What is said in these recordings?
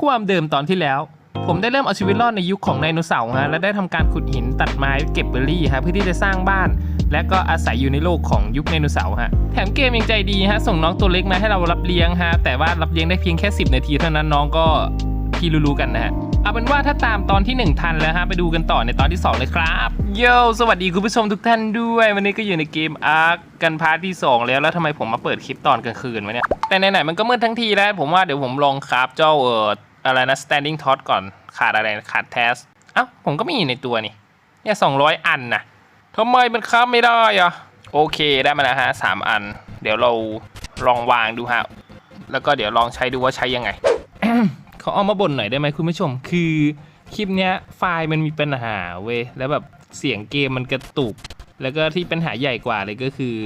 ความเดิมตอนที่แล้ว ผมได้เริ่มเอาชีวิตรอดในยุคของไดโนเสาร์ฮะและได้ทำการขุดหินตัดไม้เก็บเบอร์รี่ฮะเพื่อที่จะสร้างบ้าน และก็อาศัยอยู่ในโลกของยุคไดโนเสาร์ฮะแถมเกมยังใจดีฮะส่งน้องตัวเล็กมาให้เรารับเลี้ยงฮะแต่ว่ารับเลี้ยงได้เพียงแค่ 10 นาทีเท่านั้นน้องก็ที่รู้ๆกันนะฮะ เอาเป็นว่าถ้าตามตอนที่ 1 ทันแล้วฮะ ไปดูกันต่อในตอนที่ 2 เลยครับ โยสวัสดีคุณผู้ชมทุกท่านด้วย วันนี้ก็อยู่ในเกมอาร์กันพาร์ทที่ 2 แล้ว แล้วทำไมผมมาเปิดคลิปตอนกลางคืนวะเนี่ย แต่ไหนๆมันก็มืดทั้งทีแล้ว ผมว่าเดี๋ยวผมลองคราฟเจ้าเอ่ออะไรนะ standing tot ก่อนขาดอะไรขาดแทสเอ้าผมก็มีอยู่ในตัวนี่เนี่ยสองร้อยอันนะทำไมมันคราฟไม่ได้อะโอเคได้มาแล้วฮะสามอัน เดี๋ยวเราลองวางดูฮะแล้วก็เดี๋ยวลองใช้ดูว่าใช้ยังไง ขาเอามาบ่นหน่อยได้ไหมคุณผู้ชม คือคลิปเนี้ยไฟล์มันมีปัญหาเว้ยแล้วแบบเสียงเกมมันกระตุก แล้วก็ที่ปัญหาใหญ่กว่าเลยก็คือ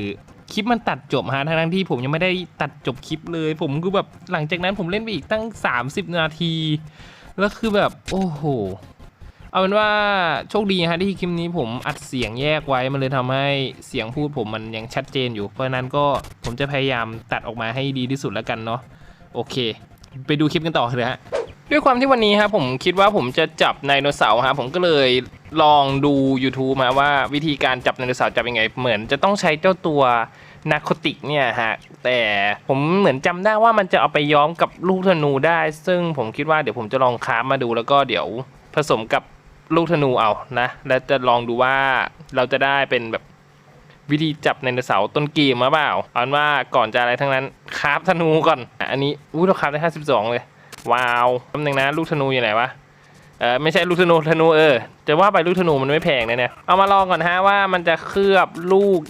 คลิปมันตัดจบฮะทั้งที่ผมยังไม่ได้ตัดจบคลิปเลย ผมคือแบบหลังจากนั้นผมเล่นไปอีกตั้ง 30 นาที แล้วคือแบบโอ้โหเอาเป็นว่าโชคดีฮะที่คลิปนี้ผมอัดเสียงแยกไว้มันเลยทำให้เสียงพูดผมมันยังชัดเจนอยู่ เพราะฉะนั้นก็ผมจะพยายามตัดออกมาให้ดีที่สุดแล้วกันเนาะโอเค ไปดูคลิปกันต่อเลยฮะด้วยความที่วันนี้ครับผมคิดว่าผมจะจับไดโนเสาร์ฮะผมก็เลยลองดู YouTube มาว่าวิธีการจับไดโนเสาร์จับยังไง เหมือนจะต้องใช้เจ้าตัวนาโคติกเนี่ยฮะแต่ผมเหมือนจำได้ว่ามันจะเอาไปย้อมกับลูกธนูได้ ซึ่งผมคิดว่าเดี๋ยวผมจะลองค้ามาดูแล้วก็เดี๋ยวผสมกับลูกธนูเอานะ แล้วจะลองดูว่าเราจะได้เป็นแบบ วิธีจับไดโนเสาร์ต้นเกมมาเปล่าเอาเป็นว่าก่อนจะอะไรทั้งนั้นคราฟธนูก่อนอันนี้อู้เราคราฟได้ 52 เลย ว้าวแป๊บนึงนะลูกธนูอยู่ไหนวะเออไม่ใช่ลูกธนูธนูเออจะว่าไปลูกธนูมันไม่แพงนะเนี่ยเอามาลองก่อนฮะว่ามันจะเคลือบลูก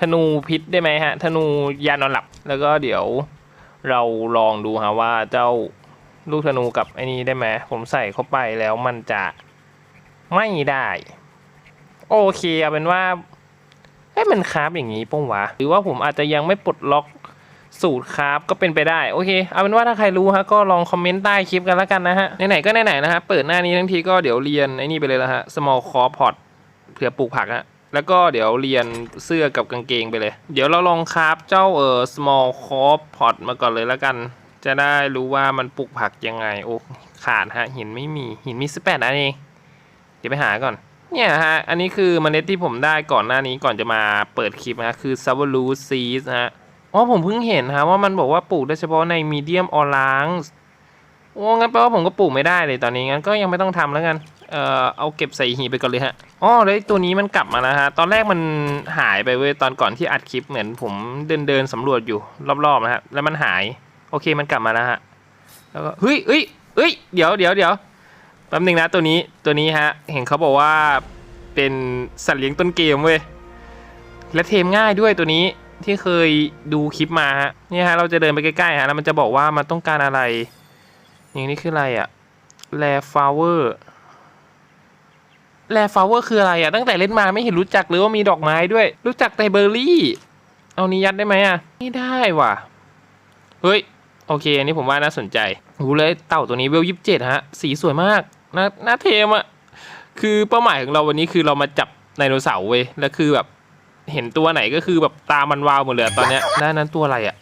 ธนูพิษได้ไหมฮะ ธนูยานอนหลับ แล้วก็เดี๋ยวเราลองดูฮะว่าเจ้าลูกธนูกับไอ้นี้ได้ไหมผมใส่เข้าไปแล้วมันจะไม่ได้ โอเคเอาเป็นว่า เอ้ยมันคราฟอย่างนี้ป้งวะหรือว่าผมอาจจะยังไม่ปลดล็อกสูตรครับก็เป็นไปได้โอเคเอาเป็นว่าถ้าใครรู้ฮะก็ลองคอมเมนต์ใต้คลิปกันแล้วกันนะฮะไหนๆก็ไหนๆนะฮะเปิดหน้านี้ทั้งทีก็เดี๋ยวเรียนไอ้นี่ไปเลยละฮะ small crop pot เผื่อปลูกผักฮะแล้วก็เดี๋ยวเรียนเสื้อกับกางเกงไปเลย เดี๋ยวเราลองคราฟเจ้าเออ small crop pot มาก่อนเลยแล้วกัน จะได้รู้ว่ามันปลูกผักยังไงโอ้ขาดฮะหินไม่มีหินมี18อันเองเดี๋ยวไปหาก่อน เนี่ยฮะ อันนี้คือเมล็ดที่ผมได้ก่อนหน้านี้ก่อนจะมาเปิดคลิปนะคือ s a v a l u seeds ฮะ อ๋อผมเพิ่งเห็นฮะว่ามันบอกว่าปลูกได้เฉพาะในมีเดียมออลางโอ้งั้นแปลว่าผมก็ปลูกไม่ได้เลยตอนนี้งั้นก็ยังไม่ต้องทำแล้วกัน เอ่อเอาเก็บใส่หีไปก่อนเลยฮะ อ๋อแล้วตัวนี้มันกลับมาแล้วฮะ ตอนแรกมันหายไปเว้ยตอนก่อนที่อัดคลิปเหมือนผมเดินเดินสำรวจอยู่รอบๆนะฮะ แล้วมันหาย โอเคมันกลับมาแล้วฮะ แล้วก็เฮ้ยเฮ้ยเฮ้ย เดี๋ยวเดี๋ยวเดี๋ยว ป๊บนึงนะตัวนี้ตัวนี้ฮะ เห็นเขาบอกว่าเป็นสัตว์เลี้ยงต้นเกมเว้ย และเทมง่ายด้วยตัวนี้ที่เคยดูคลิปมาฮะนี่ฮะเราจะเดินไปใกล้ๆฮะแล้วมันจะบอกว่ามันต้องการอะไร อย่างนี้คืออะไรอะแลฟลาเวอร์แลฟลาเวอร์คืออะไรอะตั้งแต่เล่นมาไม่เห็นรู้จักเลยว่ามีดอกไม้ด้วย รู้จักแต่เบอร์รี่ เอานี้ยัดได้ไหมอะไม่ได้ว่ะเฮ้ยโอเค อันนี้ผมว่าน่าสนใจหูเลยเต่าตัวนี้เวลยี่สิบเจ็ดฮะ สีสวยมาก น่าน่าเทมอะคือเป้าหมายของเราวันนี้คือเรามาจับไดโนเสาร์เว้ยแล้วคือแบบ เห็นตัวไหนก็คือแบบตามันวาวหมดเลยอะตอนเนี้ยด้านนั้นตัวอะไรอะ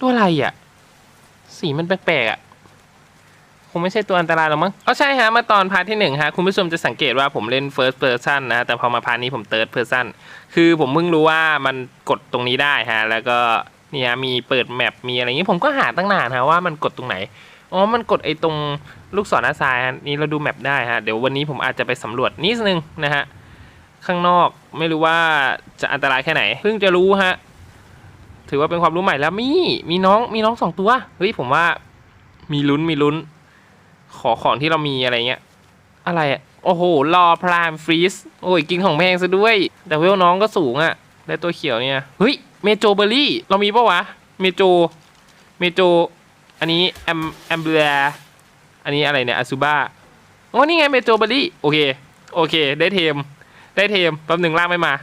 ตัวอะไรอะสีมันแปลกๆอะคงไม่ใช่ตัวอันตรายหรอกมั้งเอาใช่ฮะเมื่อตอนพาร์ทที่หนึ่งฮะคุณผู้ชมจะสังเกตว่าผมเล่น first person นะ แต่พอมาพาร์ทนี้ผม third person คือผมเพิ่งรู้ว่ามันกดตรงนี้ได้ฮะ แล้วก็เนี่ยมีเปิดแมปมีอะไรอย่างงี้ผมก็หาตั้งนานฮะว่ามันกดตรงไหน อ๋อ มันกดไอ้ตรง ลูกศรอาซายนี่เราดูแมปได้ฮะเดี๋ยววันนี้ผมอาจจะไปสำรวจนิดนึงนะฮะข้างนอกไม่รู้ว่าจะอันตรายแค่ไหน เพิ่งจะรู้ฮะถือว่าเป็นความรู้ใหม่แล้วมีมีน้องมีน้องสองตัวเฮ้ยผมว่ามีลุ้นมีลุ้น ขอของที่เรามีอะไรเงี้ย อะไรอะโอ้โหรอพรามฟรีสโอ้ยกินของแพงซะด้วย แต่เวลน้องก็สูงอะและตัวเขียวเนี่ยเฮ้ยเมโจเบอร์รี่เรามีปะวะเมโจเมโจอันนี้แอมแอมเบล อันนี้อะไรเนี่ยอาซูบ้าอ๋อนี่ไงเมโจเบอรี่โอเคโอเค ได้เทม ได้เทมแป๊บหนึ่งล่ากไม่มา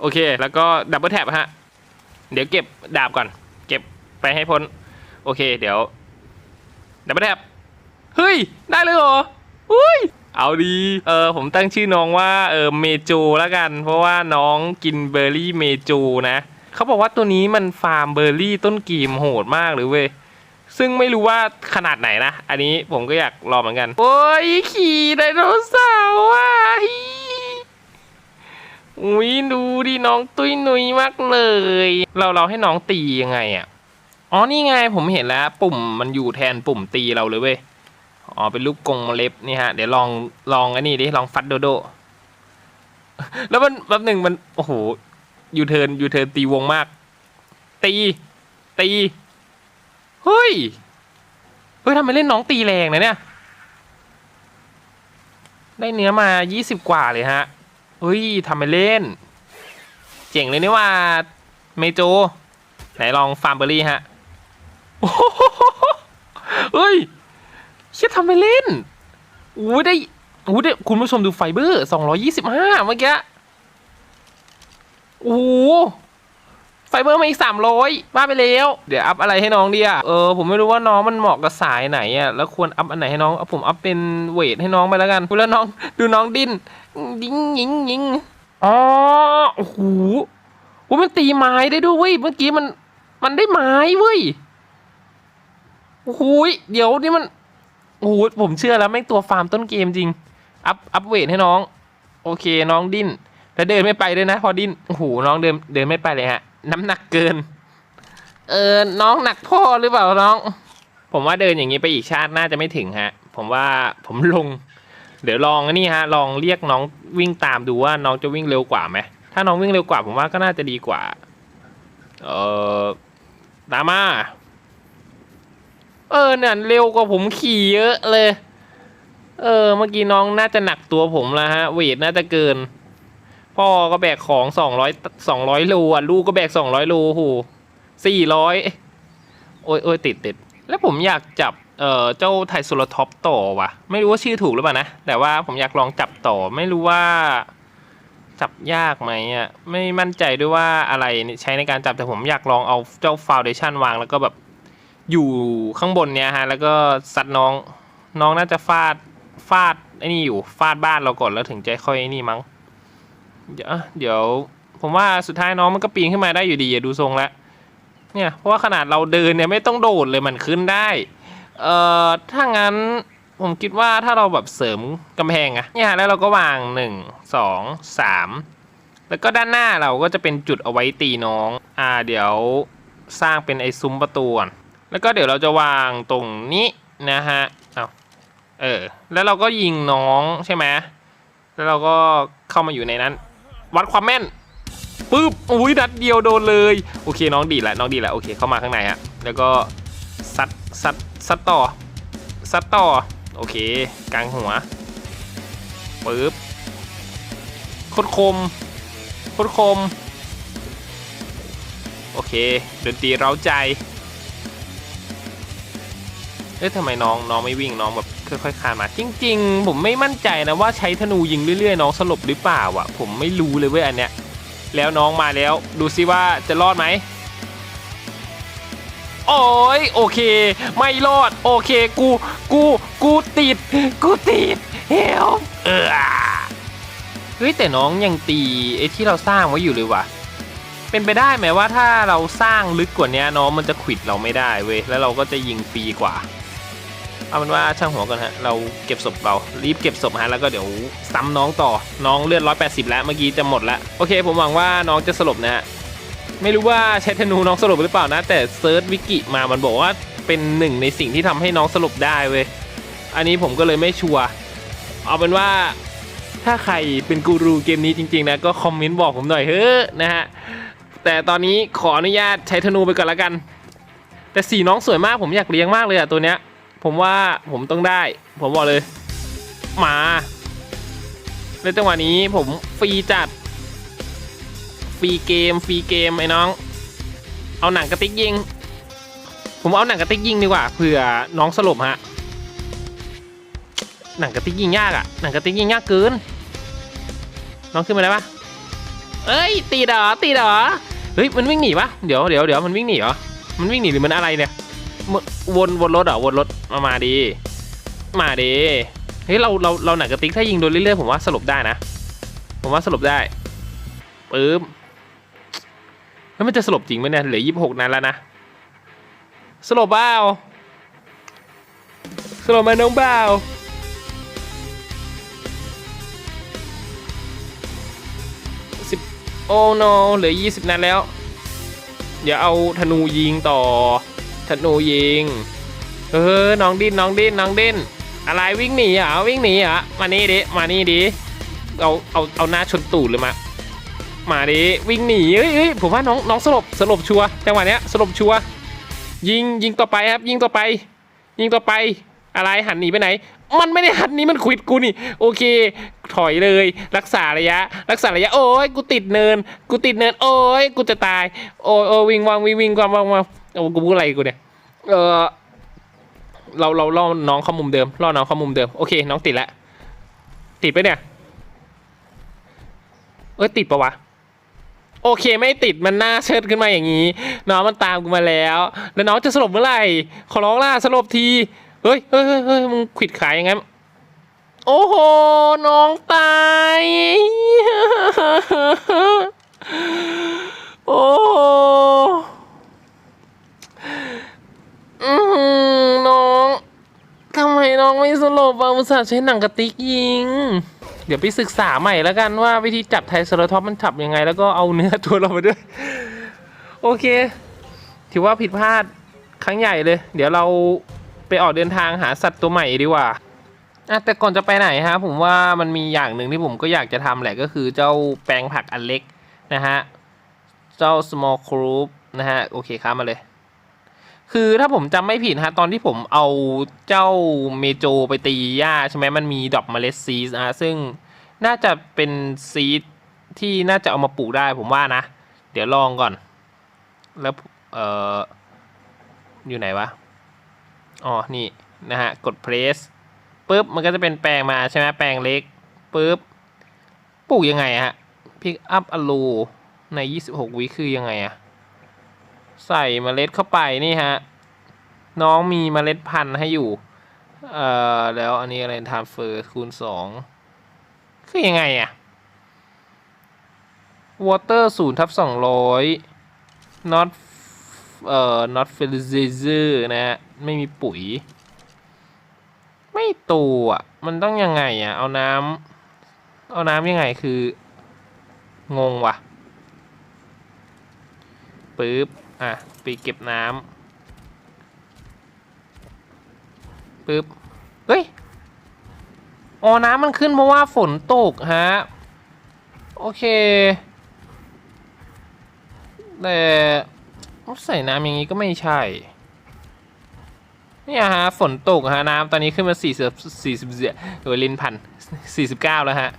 โอเค แล้วก็ดับเบิลแท็บฮะ เดี๋ยวเก็บดาบก่อน เก็บไปให้พ้น โอเค เดี๋ยวดับเบิลแท็บเฮ้ย ได้เลยเหรออุ้ยเอาดี เออผมตั้งชื่อน้องว่าเออเมโจแล้วกัน เพราะว่าน้องกินเบอร์รี่เมโจนะ เขาบอกว่าตัวนี้มันฟาร์มเบอร์รี่ต้นกีมโหดมากเลยเว้ย ซึ่งไม่รู้ว่าขนาดไหนนะ อันนี้ผมก็อยากลอเหมือนกัน โอ้ยขี่ไดโนเสาร์อะฮิอุ้ยดูดิน้องตุ้ยนุยมากเลย เราเราให้น้องตียังไงอะ อ๋อนี่ไงผมเห็นแล้ว ปุ่มมันอยู่แทนปุ่มตีเราเลยเว้ย อ๋อเป็นรูปกงเล็บนี่ฮะ เดี๋ยวลองลองอันนี้ดิลองฟัดโดโด แล้วมันแป๊บหนึ่งมันโอ้โหยูเทิร์นยูเทิร์นตีวงมาก ตีตี เฮ้ย เฮ้ยทำไมเล่นน้องตีแรงนะเนี่ย ได้เนื้อมา 20 กว่าเลยฮะ เฮ้ยทำไมเล่น เจ๋งเลยนี่ว่าเมโจ ไหนลองฟาร์มเบอร์รี่ฮะเฮ้ยเชี่ยทำไมเล่นอู้ได้อู้ได้คุณผู้ชมดูไฟเบอร์ 225 เมื่อกี้โอ้ ฟเบอร์มาอีกสามร้อยบ้าไปแล้ว เดี๋ยวอัพอะไรให้น้องดีอะเออผมไม่รู้ว่าน้องมันเหมาะกับสายไหนอะแล้วควรอัพอันไหนให้น้องเอาผมอัพเป็นเวทให้น้องไปแล้วกันดูแล้วน้องดูน้องดิ้นยิงยิงยิงอ๋อโอ้โหโอ้มันตีไม้ได้ด้วยเว้ยเมื่อกี้มันมันได้ไม้เว้ยโอ้โหยเดี๋ยวนี่มันโอ้โหผมเชื่อแล้วแม่งตัวฟาร์มต้นเกมจริง อัพอัพเวทให้น้อง โอเคน้องดิ้นแล้วเดินไม่ไปด้วยนะ พอดิ้นโอ้โหน้องเดินเดินไม่ไปเลยฮะ น้ำหนักเกิน เออ น้องหนักพ่อหรือเปล่าน้อง ผมว่าเดินอย่างนี้ไปอีกชาติน่าจะไม่ถึงฮะ ผมว่าผมลง เดี๋ยวลองนนี่ฮะ ลองเรียกน้องวิ่งตามดูว่าน้องจะวิ่งเร็วกว่าไหม ถ้าน้องวิ่งเร็วกว่าผมว่าก็น่าจะดีกว่า เออตามมา เออเนี่ยเร็วกว่าผมขี่เยอะเลย เออ เมื่อกี้น้องน่าจะหนักตัวผมแล้วฮะ เวทน่าจะเกิน พ่อก็แบกของสองร้อยสองร้อยโลอะลูกก็แบกสองร้อยโลโหสี่ร้อยโอ้ยโอ้ยติดติดแล้วผมอยากจับเอ่อเจ้าไทโซลท็อปต่อว่ะ ไม่รู้ว่าชื่อถูกหรือเปล่านะ แต่ว่าผมอยากลองจับต่อไม่รู้ว่า จับยากไหมอะไม่มั่นใจด้วยว่าอะไรใช้ในการจับแต่ผมอยากลองเอาเจ้าฟาวเดชันวางแล้วก็แบบอยู่ข้างบนเนี้ยฮะ แล้วก็ซัดน้องน้องน่าจะฟาดฟาดไอ้นี่อยู่ฟาดบ้านเราก่อนแล้วถึงจะค่อยไอ้นี่มั้ง เดี๋ยวเดี๋ยว ผมว่าสุดท้ายน้องมันก็ปีนขึ้นมาได้อยู่ดีอะดูทรงล้วเนี่ยเพราะว่าขนาดเราเดินเนี่ยไม่ต้องโดดเลยมันขึ้นได้ เอ่อถ้างั้นผมคิดว่าถ้าเราแบบเสริมกำแพงอะเนี่ยแล้วเราก็วางหนึ่งสองสามแล้วก็ด้านหน้าเราก็จะเป็นจุดเอาไว้ตีน้อง อ่าเดี๋ยวสร้างเป็นไอ้ซุ้มประตูก่อนแล้วก็เดี๋ยวเราจะวางตรงนี้นะฮะเอาเออ แล้วเราก็ยิงน้องใช่ไหมแล้วเราก็เข้ามาอยู่ในนั้น วัดความแม่นปึ๊บอุ้ยนัดเดียวโดนเลย โอเคน้องดีดแล้วน้องดีดแล้วโอเคเข้ามาข้างในฮะแล้วก็ซัดซัดซัดต่อซัดต่อโอเคกลางหัวปึ๊บโคตรคมโคตรคม โอเคดนตรีเร้าใจเอ๊ะทำไมน้องน้องไม่วิ่งน้องแบบ ค่อยๆคานมา จริง ๆ ผมไม่มั่นใจนะว่าใช้ธนูยิงเรื่อยๆ น้องสลบหรือเปล่าอะ ผมไม่รู้เลยเว้ยอันเนี้ย แล้วน้องมาแล้ว ดูซิว่าจะรอดไหมโอ้ยโอเค ไม่รอด โอเค กู กู กูติด กูติดเฮลเออเฮ้ยแต่น้องยังตีไอ้ที่เราสร้างไว้อยู่เลยว่ะ เป็นไปได้ไหมว่าถ้าเราสร้างลึกกว่านี้น้องมันจะขิดเราไม่ได้เว้ยแล้วเราก็จะยิงฟรีกว่า เอาเป็นว่าช่างหัวกันฮะเราเก็บศพเรารีบเก็บศพฮะแล้วก็เดี๋ยวซ้ำน้องต่อน้องเลือด 180 แล้วเมื่อกี้จะหมดแล้วโอเค ผมหวังว่าน้องจะสลบนะฮะไม่รู้ว่าใช้ธนูน้องสลบหรือเปล่านะ แต่เซิร์ชวิกิมามันบอกว่าเป็นหนึ่งในสิ่งที่ทำให้น้องสลบได้เว้ยอันนี้ผมก็เลยไม่ชัวร์เอาเป็นว่าถ้าใครเป็นกูรูเกมนี้จริงๆนะก็คอมเมนต์บอกผมหน่อยเฮ้นะฮะแต่ตอนนี้ขออนุญาตใช้ธนูไปก่อนละกัน แต่สีน้องสวยมากผมอยากเลี้ยงมากเลยอะตัวเนี้ย ผมว่าผมต้องได้ ผมบอกเลย มา ในจังหวะนี้ผมฟรีจัด ฟรีเกม ฟรีเกมไอ้น้อง เอาหนังกระติกยิง ผมเอาหนังกระติกยิงดีกว่าเผื่อน้องสลบฮะ หนังกระติกยิงยากอะหนังกระติกยิงยากเกิน น้องขึ้นมาได้ปะเอ้ย ตีดอตีดอเฮ้ย มันวิ่งหนีปะเดี๋ยวเดี๋ยวเดี๋ยวมันวิ่งหนีเหรอ มันวิ่งหนีหรือมันอะไรเนี่ย วนวนรถเหรอวนรถมามาดี มาดีเฮ้ยเราเราเราหนังกระติกถ้ายิงโดนเรื่อยๆผมว่าสลบได้นะ ผมว่าสลบได้ปึ๊บแล้วมันจะสลบจริงไหมเนี่ยเหลือยี่สิบหกนัดแล้วนะสลบเปล่าสโลว์มาน้องบ่าวสิบโอ้โนเหลือยี่สิบนัดแล้ว เดี๋ยวเอาธนูยิงต่อ ธนูยิง เออ น้องดิ้น น้องดิ้น น้องดิ้น อะไรวิ่งหนีเหรอะวิ่งหนีเหรอะมานี่ดิ มานี่ดิ เอา เอา เอาหน้าชนตูดเลยมา มาดิ วิ่งหนีเฮ้ยเฮ้ยผมว่าน้อง น้องสลบ สลบชัวจังหวะเนี้ย สลบชัวยิง ยิงต่อไปครับ ยิงต่อไป ยิงต่อไป อะไรหันหนีไปไหน มันไม่ได้หันหนี้มันควิดกูนี่ โอเค ถอยเลย รักษาระยะ รักษาระยะ โอ้ยกูติดเนิน กูติดเนิน โอ้ยกูจะตาย โอ้ยโอ้ยวิ่งวางวิ่งวิ่งวางวางวาง โอ้กูพูดอะไรกูเนี่ย เออเราเราล่อน้องเข้ามุมเดิมล่อน้องเข้ามุมเดิม โอเค น้องติดแล้วติดไปเนี่ย เอ้ยติดปะวะ โอเคไม่ติดมันหน้าเชิดขึ้นมาอย่างนี้ น้องมันตามกูมาแล้ว แล้วน้องจะสลบเมื่อไหร่ ขอร้องล่ะสลบทีเฮ้ยเฮ้ยเฮ้ยเฮ้ยมึงขิดขายยังไงโอ้โห น้องตาย โอ้ อือหือน้องทำไมน้องไม่สลบอะอุตส่าห์ใช้หนังกระติกยิง เดี๋ยวไปศึกษาใหม่แล้วกันว่าวิธีจับไทรเซอราท็อปมันจับยังไง แล้วก็เอาเนื้อตัวเรามาด้วย โอเค ถือว่าผิดพลาดครั้งใหญ่เลย เดี๋ยวเราไปออกเดินทางหาสัตว์ตัวใหม่ดีกว่าอะแต่ก่อนจะไปไหนฮะ ผมว่ามันมีอย่างหนึ่งที่ผมก็อยากจะทำแหละก็คือเจ้าแปลงผักอันเล็กนะฮะ เจ้า small group นะฮะ โอเคครับมาเลย คือถ้าผมจำไม่ผิดฮะตอนที่ผมเอาเจ้าเมโจไปตีหญ้าใช่ไหมมันมีดอกเมล็ดซีสอะซึ่งน่าจะเป็นซีดที่น่าจะเอามาปลูกได้ผมว่านะ เดี๋ยวลองก่อน แล้วเอออยู่ไหนวะอ๋อนี่นะฮะกด press ปุ๊บมันก็จะเป็นแปลงมาใช่ไหมแปลงเล็กปุ๊บปลูกยังไงอะฮะ pick up a row ใน 26วิคือยังไงอะ ใส่เมล็ดเข้าไปนี่ฮะ น้องมีเมล็ดพันธุ์ให้อยู่ เอ่อ แล้วอันนี้อะไร transfer คูณสองคือยังไงอะ water ศูนย์ทับสองร้อย not เอ่อ not fertilizer นะฮะ ไม่มีปุ๋ย ไม่โตอะ มันต้องยังไงอะ เอาน้ำเอาน้ำยังไงคืองงว่ะปึ๊บ อะไปเก็บน้ำปึ๊บเฮ้ยอ๋อน้ำมันขึ้นเพราะว่าฝนตกฮะ โอเค แต่ใส่น้ำอย่างนี้ก็ไม่ใช่เนี่ยฮะฝนตกฮะน้ำตอนนี้ขึ้นมาสี่สิบสี่สิบเออลินพันสี่สิบเก้าแล้วฮะ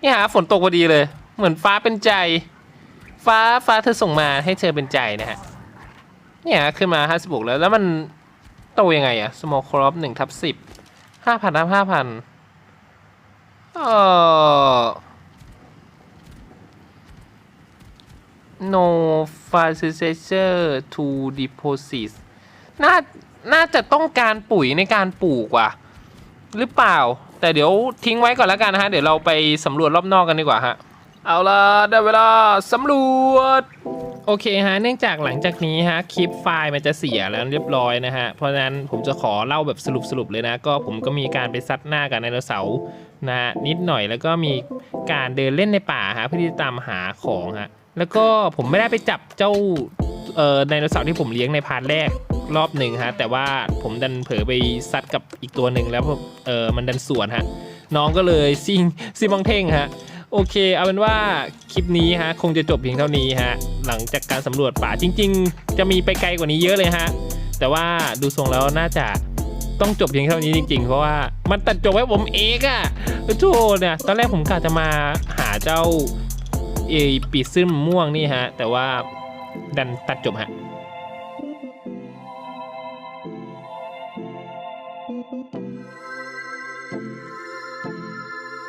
เนี่ยฮะฝนตกพอดีเลย เหมือนฟ้าเป็นใจ ฟ้าฟ้าเธอส่งมาให้เธอเป็นใจนะฮะ เนี่ยขึ้นมาห้าสิบกแล้ว แล้วมันโตยังไงอะ small crop หนึ่งทับสิบห้าพันทับห้าพันเออ no fertilizer to deposit น่า น่าจะต้องการปุ๋ยในการปลูกว่ะ หรือเปล่า แต่เดี๋ยวทิ้งไว้ก่อนแล้วกันนะฮะ เดี๋ยวเราไปสำรวจรอบนอกกันดีกว่าฮะ เอาละได้เวลาสำรวจ โอเคฮะ เนื่องจากหลังจากนี้ฮะคลิปไฟล์มันจะเสียแล้วเรียบร้อยนะฮะ เพราะฉะนั้นผมจะขอเล่าแบบสรุปสรุปๆเลยนะ ก็ผมก็มีการไปซัดหน้ากับไดโนเสาร์นะฮะนิดหน่อยแล้วก็มีการเดินเล่นในป่าฮะเพื่อที่จะตามหาของฮะ แล้วก็ผมไม่ได้ไปจับเจ้าเอ่อไดโนเสาร์ที่ผมเลี้ยงในพาร์ทแรกรอบหนึ่งฮะ แต่ว่าผมดันเผลอไปซัดกับอีกตัวหนึ่งแล้วเออมันดันสวนฮะน้องก็เลยซิงซิมองเท่งฮะ โอเค เอาเป็นว่าคลิปนี้ฮะคงจะจบเพียงเท่านี้ฮะหลังจากการสำรวจป่าจริง ๆ จะมีไปไกลกว่านี้เยอะเลยฮะแต่ว่าดูทรงแล้วน่าจะต้องจบเพียงเท่านี้จริง ๆ เพราะว่ามันตัดจบไว้ผมเองอะโธ่เนี่ยตอนแรกผมกะจะมาหาเจ้าเอปีซึมม่วงนี่ฮะแต่ว่าดันตัดจบฮะ